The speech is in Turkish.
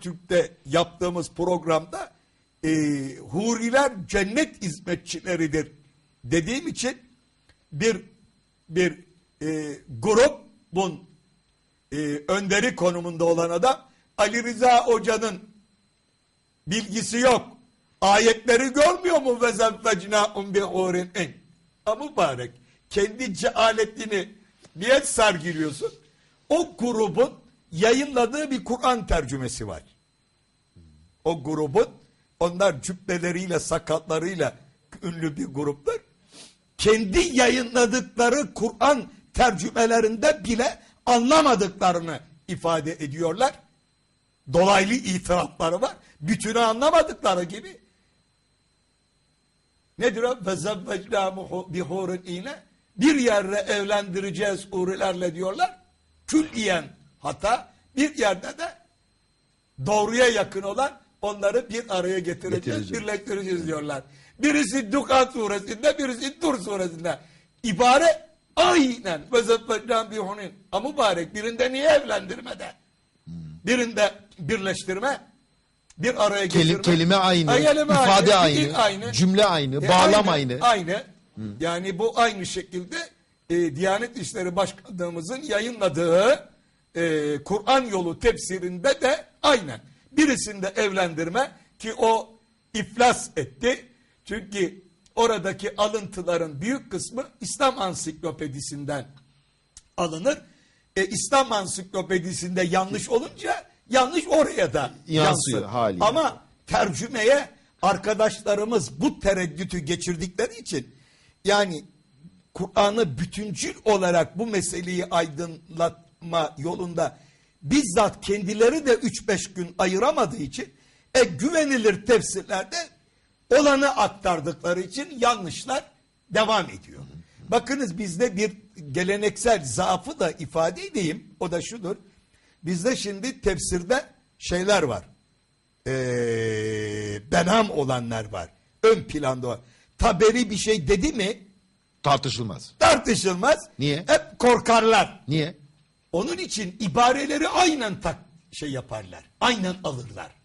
Habertürk'te yaptığımız programda e, huriler cennet hizmetçileridir dediğim için bir bir e, grubun e, önderi konumunda olan adam Ali Rıza Hoca'nın bilgisi yok. Ayetleri görmüyor mu? Hurin in. Ama mübarek. Kendi cehaletini niye sergiliyorsun? O grubun yayınladığı bir Kur'an tercümesi var. O grubun onlar cübbeleriyle sakatlarıyla ünlü bir gruptur. Kendi yayınladıkları Kur'an tercümelerinde bile anlamadıklarını ifade ediyorlar. Dolaylı itirafları var. Bütünü anlamadıkları gibi. Nedir o? فَزَوَّجْنَا بِحُورٍ iğne. Bir yerde evlendireceğiz hurilerle diyorlar. Külliyen hata. Bir yerde de doğruya yakın olan onları bir araya getireceğiz, birleştireceğiz diyorlar. Birisi Dukan suresinde, birisi Tur suresinde. İbare aynen ve zeffetlen bihunin. Ama mübarek birinde niye evlendirmede? Birinde birleştirme, bir araya getirme. kelime aynı, Ay, kelime ifade aynı, aynı, dil cümle aynı, E, bağlam aynı. Aynı. Yani bu aynı şekilde e, Diyanet İşleri Başkanlığımızın yayınladığı e, Kur'an yolu tefsirinde de aynen. Birisinde evlendirme ki o iflas etti. Çünkü oradaki alıntıların büyük kısmı İslam Ansiklopedisinden alınır. E, İslam Ansiklopedisinde yanlış olunca yanlış oraya da Yansıyor haliyle. Ama tercümeye arkadaşlarımız bu tereddütü geçirdikleri için yani Kur'an'ı bütüncül olarak bu meseleyi aydınlatma yolunda bizzat kendileri de 3-5 gün ayıramadığı için e, güvenilir tefsirlerde olanı aktardıkları için yanlışlar devam ediyor. Bakınız bizde bir geleneksel zaafı da ifade edeyim. O da şudur. Bizde şimdi tefsirde şeyler var. Ee, benam olanlar var. Ön planda var. Taberi bir şey dedi mi Tartışılmaz. tartışılmaz. Niye? Hep korkarlar. Niye? Onun için ibareleri aynen tak şey yaparlar. Aynen alırlar.